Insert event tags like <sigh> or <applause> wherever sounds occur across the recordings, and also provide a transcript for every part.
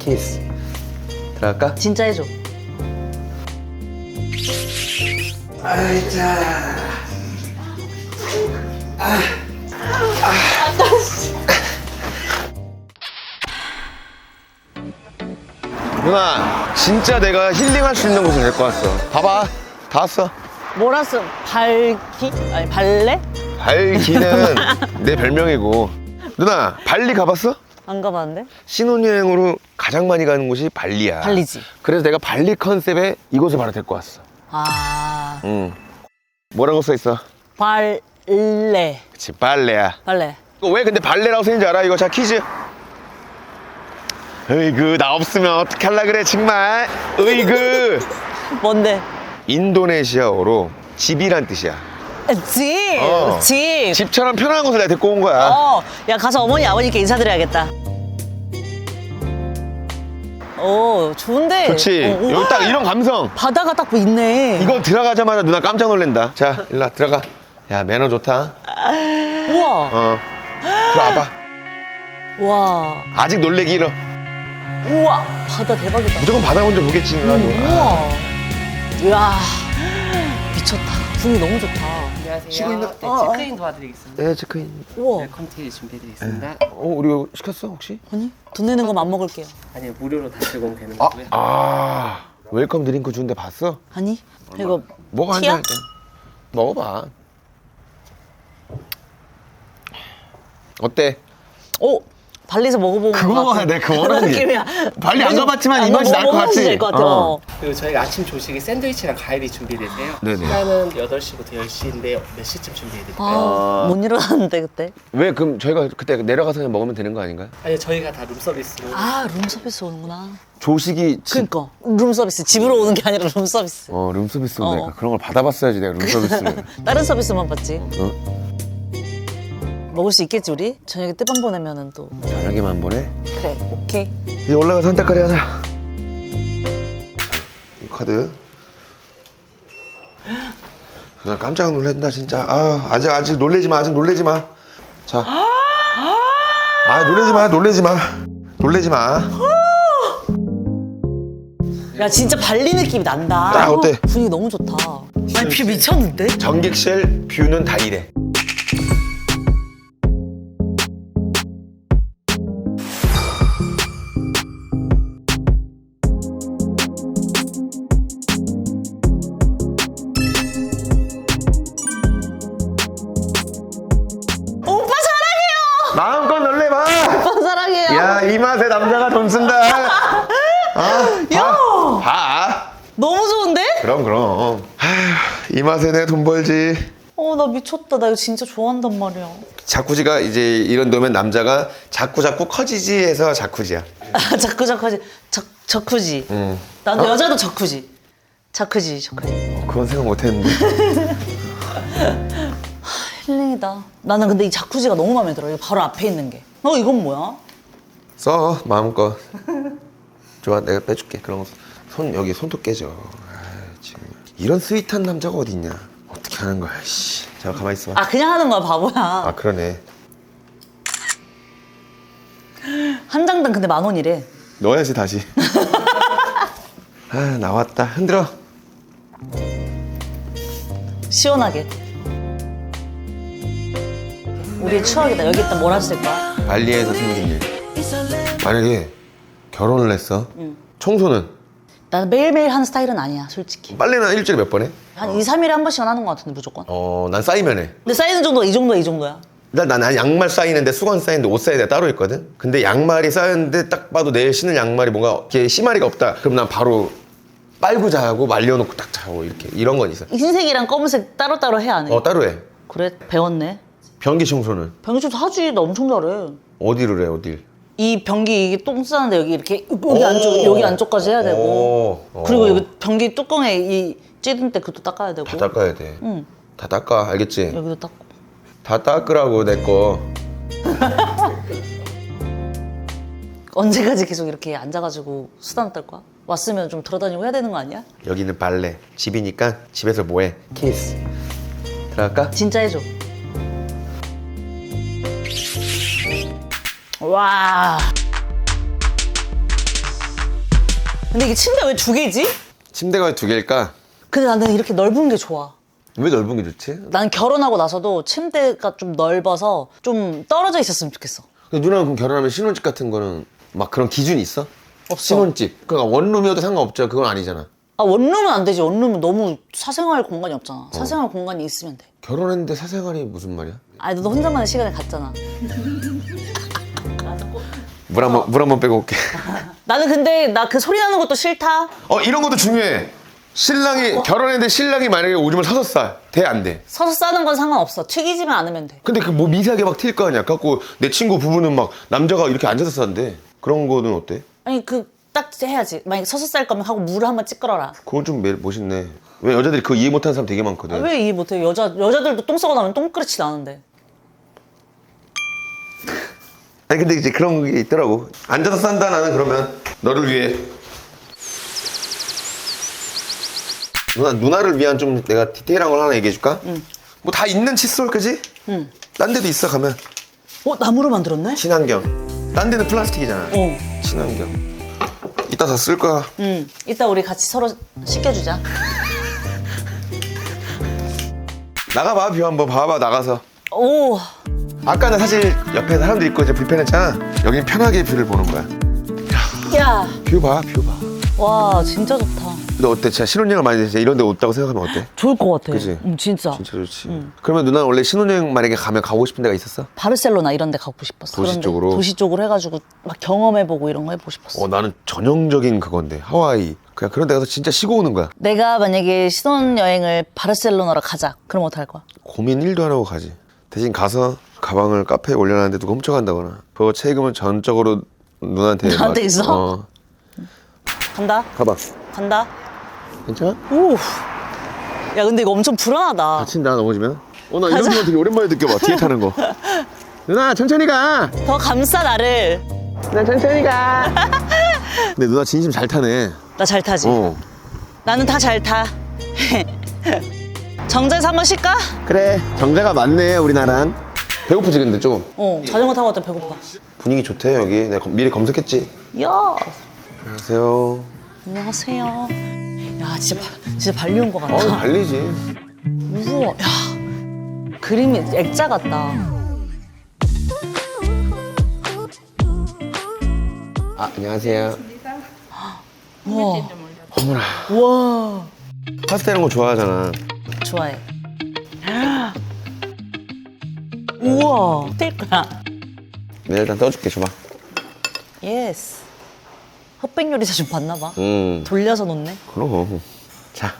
키스. 들어갈까? 진짜 해줘. 아이자. 누나, 진짜 내가 힐링할 수 있는 곳을 데리고 왔어. 봐봐, 다 왔어. 뭐라스 발기 아니 발레? 발기는 <laughs> 내 별명이고. 누나, 발리 가봤어? 안 가봤는데? 신혼여행으로 가장 많이 가는 곳이 발리야. 발리지. 그래서 내가 발리 컨셉의 이곳을 바로 데리고 왔어. 아 응. 뭐라고 써 있어? 발레 그치, 발레야. 발레. 이거 왜 근데 발레라고 쓰는지 알아? 이거 자 퀴즈. 으이그 나 없으면 어떻게 할라 그래 정말. 으이그. 뭔데? 인도네시아어로 집이란 뜻이야. 집. 어. 집. 집처럼 편안한 곳을 내가 데리고 온 거야. 어, 야 가서 어머니 아버님께 인사드려야겠다. 오, 좋은데. 좋지. 어. 여기 딱 이런 감성. 바다가 딱뭐 있네. 이거 들어가자마자 누나 깜짝 놀란다. 자, 일로 와, 들어가. 야, 매너 좋다. 우와, 어. 들어와봐. 우와, 아직 놀래기 일어. 우와, 바다 대박이다. 무조건 바다 먼저 보겠지. 누나. 우와, 이야, 미쳤다. 분위기 너무 좋다. 안녕하세요. 쉬고 있나? 네, 어, 어. 체크인 도와드리겠습니다. 네, 체크인. 우와, 웰컴티 준비해드리겠습니다. 어, 우리 시켰어, 혹시? 아니 돈 내는 거만 안 먹을게요. 아니요, 무료로 다 제공되는 아, 거고요. 아. 웰컴 드링크 주는데 봤어? 아니, 이거 먹어 한 티야? 잔. 먹어봐. 어때? 오 발리에서 먹어본 그거 것 내가 그거 그런 원하는 게. 느낌이야. 발리 안 가봤지만 이 아, 맛이 너 날것 먹어보면 같지? 될것 같아. 어. 어. 그리고 저희가 아침 조식에 샌드위치랑 과일이 준비되세요. 네네. 시간은 8시부터 10시인데 몇 시쯤 준비해드릴까요? 아, 못 일어났는데 그때. 왜 그럼 저희가 그때 내려가서 그냥 먹으면 되는 거 아닌가요? 아니요, 저희가 다 룸서비스로. 아, 룸서비스 오는구나. 조식이 집- 그니까 룸서비스 집으로 오는 게 아니라 룸서비스. 어 룸서비스 어. 오니까 그런 걸 받아봤어야지 내가 룸서비스를. <laughs> 다른 서비스만 받지. 어? 먹을 수 있겠지 우리? 저녁에 뜨밤 보내면은 또 저녁에만 보내. 그래 오케이. 이제 올라가 선택하리 하자. 이 카드. 나 깜짝 놀란다 진짜. 아 아직 아직 놀래지 마 아직 놀래지 마. 자. 아 놀래지 마 놀래지 마 놀래지 마. 야 진짜 발리 느낌이 난다. 아, 어때? 분위기 너무 좋다. 아니 뷰 미쳤는데? 전객실 뷰는 다 이래. 맛에 내 돈 벌지. 어 나 미쳤다. 나 이거 진짜 좋아한단 말이야. 자쿠지가 이제 이런 놈면 남자가 자꾸 자꾸 커지지 해서 자쿠지야. 아 <laughs> 자꾸 자꾸지. 적 적쿠지. 응. 나도 어? 여자도 적쿠지. 자쿠지 적쿠지. 그건 생각 못했는데. <laughs> 힐링이다. 나는 근데 이 자쿠지가 너무 마음에 들어. 이거 바로 앞에 있는 게. 어 이건 뭐야? 써 마음껏. 좋아 내가 빼줄게. 그런 거. 손 여기 손톱 깨져. 아, 지금 이런 스윗한 남자가 어딨냐? 어떻게 하는 거야? 씨. 자 가만 있어. 아 그냥 하는 거야 바보야. 아 그러네. 한 장당 근데 만 원이래. 넣어야지 다시. <laughs> 아 나왔다. 흔들어. 시원하게. 우리의 추억이다. 여기 있다 뭘 하실 거야? 발리에서 생긴 일. 만약에 결혼을 했어. 청소는 나는 매일매일 하는 스타일은 아니야, 솔직히. 빨래는 일주일에 몇 번 해? 한 2, 3일에 한 번씩은 하는 것 같은데, 무조건. 어, 난 쌓이면 해. 근데 사이즈 정도가 이 정도야, 이 정도야. 난, 난, 난 양말 쌓이는데 수건 쌓이는데 옷 쌓이는데 따로 있거든? 근데 양말이 쌓였는데 딱 봐도 내일 신을 양말이 뭔가 이렇게 심하리가 없다. 그럼 난 바로 빨고 자고 말려놓고 딱 자고 이렇게 이런 건 있어. 흰색이랑 검은색 따로따로 해, 안 해? 어, 따로 해. 그래, 배웠네. 변기 청소는 변기 좀 하지, 나 엄청 잘해. 어디를 해, 어딜? 이 변기 이게 똥 싸는데 여기 이렇게 여기 오. 안쪽 여기 안쪽까지 해야 되고 오. 어. 그리고 여기 변기 뚜껑에 이 찌든 때 그것도 닦아야 되고 다 닦아야 돼. 응 다 닦아, 알겠지? 여기도 닦고 다 닦으라고, 내 거. <laughs> 언제까지 계속 이렇게 앉아가지고 수다 떨 거야? 왔으면 좀 돌아다니고 해야 되는 거 아니야? 여기는 발레. 집이니까 집에서 뭐해? 키스. 들어갈까? 진짜 해줘. 와. 근데 이게 침대 왜 두 개지? 침대가 왜 두 개일까? 근데 나는 이렇게 넓은 게 좋아. 왜 넓은 게 좋지? 난 결혼하고 나서도 침대가 좀 넓어서 좀 떨어져 있었으면 좋겠어. 근데 누나는 그럼 결혼하면 신혼집 같은 거는 막 그런 기준이 있어? 없어. 신혼집. 그러니까 원룸이어도 상관없죠. 그건 아니잖아. 아 원룸은 안 되지. 원룸은 너무 사생활 공간이 없잖아. 사생활 공간이 있으면 돼. 결혼했는데 사생활이 무슨 말이야? 아니 너 혼자만의 시간을 갖잖아. 물 한 번, 물 한 번 빼고 올게. <laughs> 나는 근데 나 그 소리 나는 것도 싫다. 어, 이런 것도 중요해. 신랑이, 결혼했는데 신랑이 만약에 오줌을 서서 싸. 돼, 안 돼? 서서 싸는 건 상관없어. 튀기지만 않으면 돼. 근데 그 뭐 미세하게 막 튈 거 아니야. 갖고 내 친구 부부는 막 남자가 이렇게 앉아서 싼대. 그런 거는 어때? 아니 그 딱 해야지. 만약 서서 쌀 거면 하고 물을 한번 찌끄러라. 그건 좀 매- 멋있네. 왜 여자들이 그거 이해 못하는 사람 되게 많거든. 아, 왜 이해 못해? 여자 여자들도 똥 싸고 나면 똥그릇이 나는데. 아니 근데 이제 그런 게 있더라고. 앉아서 싼다 나는 그러면 너를 위해. 누나 누나를 위한 좀 내가 디테일한 걸 하나 얘기해 줄까? 뭐다 있는 칫솔 그지? 응. 딴 데도 있어 가면 어 나무로 만들었네? 친환경. 딴 데는 플라스틱이잖아. 어. 친환경. 이따 다 쓸 거야. 응. 이따 우리 같이 서로 씻겨주자. <laughs> 나가봐 뷰 한번 봐봐 나가서. 오. 아까는 사실 옆에 사람들 있고 이제 불편했잖아. 여긴 편하게 뷰를 보는 거야. 야. 뷰 봐, 뷰 봐. 와 진짜 좋다. 너 어때? 진짜 신혼여행 많이 됐어. 이런 데 왔다고 생각하면 어때? 좋을 것 같아. 그치? 응, 진짜. 진짜 좋지. 그러면 누나는 원래 신혼여행 만약에 가면 가고 싶은 데가 있었어? 바르셀로나 이런 데 가고 싶었어. 도시 그런 데, 쪽으로? 도시 쪽으로 해가지고 막 경험해보고 이런 거 해보고 싶었어. 어, 나는 전형적인 그건데. 하와이. 그냥 그런 데 가서 진짜 쉬고 오는 거야. 내가 만약에 신혼여행을 바르셀로나로 가자. 그럼 어떡할 거야? 고민 1도 안 하고 가지. 대신 가서 가방을 카페에 올려놨는데 누가 훔쳐간다거나. 그거 책임은 전적으로 누나한테. 나한테 <laughs> 맡- 있어? 어. 간다. 가봐. 간다. 괜찮아? 오. 야 근데 이거 엄청 불안하다. 다친다 넘어지면? 어, 나 이런. 거 되게 오랜만에 느껴봐. 뒤에 타는 거. <laughs> 누나, 천천히 가! 더 감싸 나를. 나 천천히 가! <laughs> 근데 누나 진심 잘 타네. 나 잘 타지. 어. 나는 다 잘 타. 정자에서 한번 쉴까? 그래. 정자가 많네, 우리나라는. 배고프지, 근데 좀. 어. 자전거 타고 왔더니 배고파. 분위기 좋대, 여기. 내가 검- 미리 검색했지. 야. 안녕하세요. 안녕하세요. 야 진짜 바- 진짜 발리 온 것 같다. 어, 달리지. 무서워. 야 그림이 액자 같다. 아, 안녕하세요. 우와. 어머나. 우와. 파스타 이런 거 좋아하잖아. 좋아해. 우와. 뜰 거야. 내가 일단 떠줄게, 줘봐. 예스. 흑백 요리사 좀 봤나 봐. 음, 돌려서 놓네. 그럼. 자,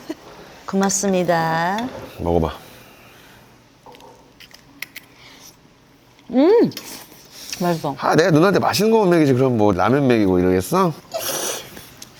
<laughs> 고맙습니다. 먹어봐. 맛있어. 아, 내가 누나한테 맛있는 거 먹이지. 그럼 뭐 라면 먹이고 이러겠어?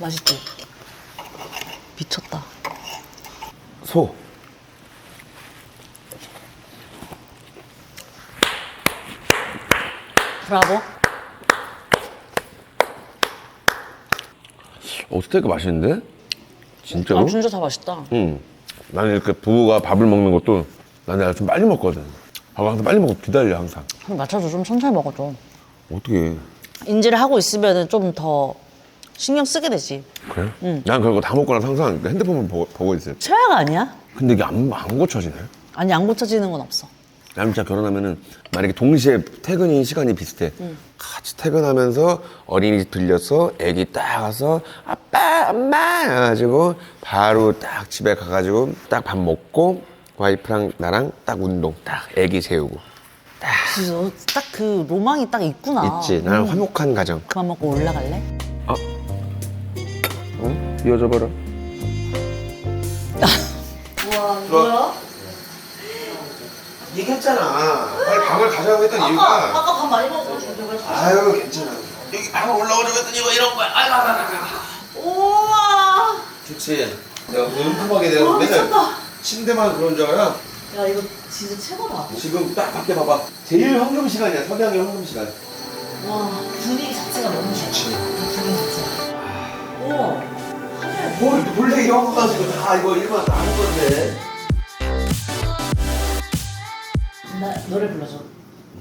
맛있지. 미쳤다. 소. 브라보. 어, 스테이크 맛있는데? 진짜로? 아 진짜 다 맛있다. 응. 나는 이렇게 부부가 밥을 먹는 것도 나는 좀 빨리 먹거든. 밥을 항상 빨리 먹고 기다려, 항상. 한 맞춰줘 좀 천천히 먹어줘. 어떻게 인지를 하고 있으면 좀 더 신경 쓰게 되지. 그래? 난 그런 거다 먹고 나서 항상 핸드폰만 보고, 보고 있어요. 최악 아니야? 근데 이게 안, 안 고쳐지네. 아니 안 고쳐지는 건 없어. 진짜 결혼하면은 만약에 동시에 퇴근이 시간이 비슷해. 같이 퇴근하면서 어린이집 들려서 애기 딱 가서 아빠 엄마 해가지고 바로 딱 집에 가가지고 딱 밥 먹고 와이프랑 나랑 딱 운동 딱 애기 재우고 진짜 딱그 로망이 딱 있구나. 있지. 나는 화목한 가정. 그만 먹고 올라갈래? 어? 이어져 버려. 우와 뭐야? 얘기했잖아. 빨리 방을 가자고 했던 이유가. 아까 밥 많이 배가 아유 괜찮아. 여기 방을 올라오자고 했더니 이거 이런 거야. 아유 아유 아유. 아유. 우와. 좋지. 내가 음품하게 내가 맨날 침대만 그런 줄 알아. 야 이거 진짜 최고다. 지금 딱 밖에 봐봐. 제일 황금 시간이야. 석양의 황금 시간. 와 분위기 자체가 너무 좋아. 분위기 자체. 우와. 뭘 몰래 영어 가지고 다 이거 일만 다 하는 건데. 나 노래 불러줘.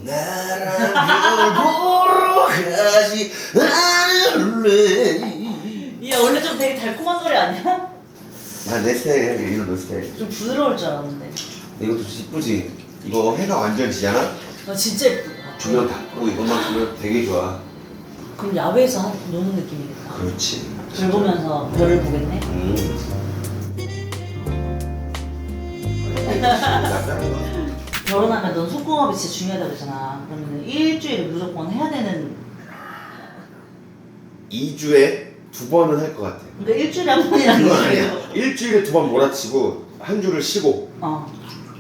나랑 널 보러 가지 않을래. 근데 좀 되게 달콤한 소리 아니야? 난내 스타일이야 이거 너 스타일 좀 부드러울 줄 알았는데. 이것도 이쁘지 이거 해가 완전 지잖아 나 진짜 예쁘다. 조명 닫고 이것만 보면 되게 좋아 그럼 야외에서 한, 노는 느낌이겠다. 그렇지 별 보면서 별을 보겠네. 음. <laughs> 결혼하면 넌 속궁합이 진짜 중요하다고 그러잖아. 그러면 일주일에 무조건 해야 되는. 2주에 두 번은 할 것 같아 그러니까 일주일에 한 번이라는 그건. 아니야 일주일에 두 번 몰아치고 한 주를 쉬고 어.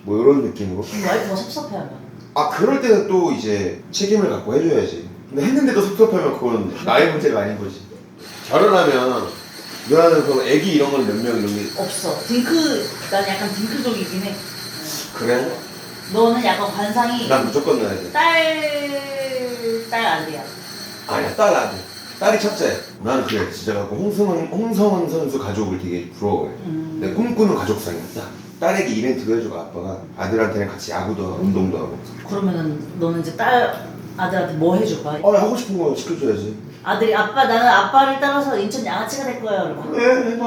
뭐 이런 느낌으로 그럼 와이프가 섭섭해하면. 아 그럴 때는 또 이제 책임을 갖고 해줘야지 근데 했는데도 섭섭하면 그건 나의 문제가 아닌 거지 결혼하면 누나는 그럼 애기 이런 건 몇 명 이런 게 없어. 딩크, 난 약간 딩크족이긴 해. 그래? 너는 약간 관상이 난 무조건 넣어야 돼 딸, 딸 아들이야. 아니야 딸 아들 딸이 첫째 나는 그래 진짜 갖고 홍성은, 홍성은 선수 가족을 되게 부러워해 음. 내 꿈꾸는 가족상이야 딱 딸에게 이벤트도 해주고 아빠가 아들한테는 같이 야구도 하고 운동도 하고 그러면은 너는 이제 딸 아들한테 뭐 해줄 거야? 어 하고 싶은 거 시켜줘야지 아들이 아빠 나는 아빠를 따라서 인천 양아치가 될 거야. 그러면. 그래 해봐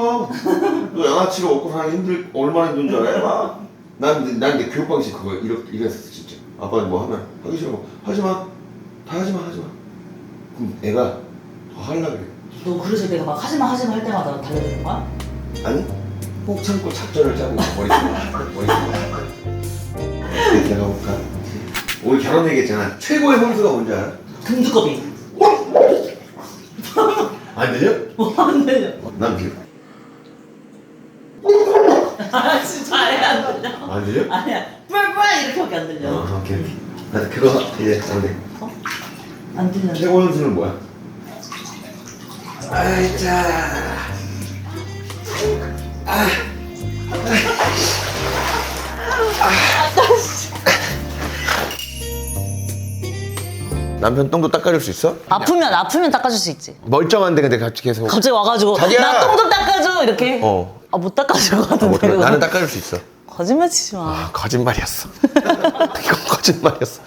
너 양아치가 먹고 사는 힘들 얼마나 힘든 줄 알아 해봐 난, 난 내 교육 방식 그거 이렇, 이랬었어 진짜 아빠는 뭐 하면 하기 싫어 하지마 다 하지마 하지마 그럼 애가 더 하려 그래 너 그래서 내가 막 하지마 하지마 할 때마다 달려드는 거야? 아니 꼭 참고 작전을 짜고 머릿속에 머릿속에 내가 볼까 오늘 결혼 얘기했잖아 최고의 선수가 뭔지 알아? 금두꺼비. 안 들려? 뭐안 들려? 난 들려 아 진짜 아예 안 들려. 안 들려? 아니야. 뿔뿔 이렇게밖에 안 들려. 어 오케이 오케이 나 그거 이제 안 돼 안 들려. 최고 선수는 뭐야? 아이자 남편 똥도 닦아줄 수 있어? 아프면 아프면 닦아줄 수 있지. 멀쩡한데 근데 같이 계속 갑자기 와가지고 자기야! 나 똥 좀 닦아줘 이렇게. 어. 아 못 닦아줄 것 아, 같은데. 못. 나는 닦아줄 수 있어 거짓말 치지 마. 아 거짓말이었어 <laughs> 이건 거짓말이었어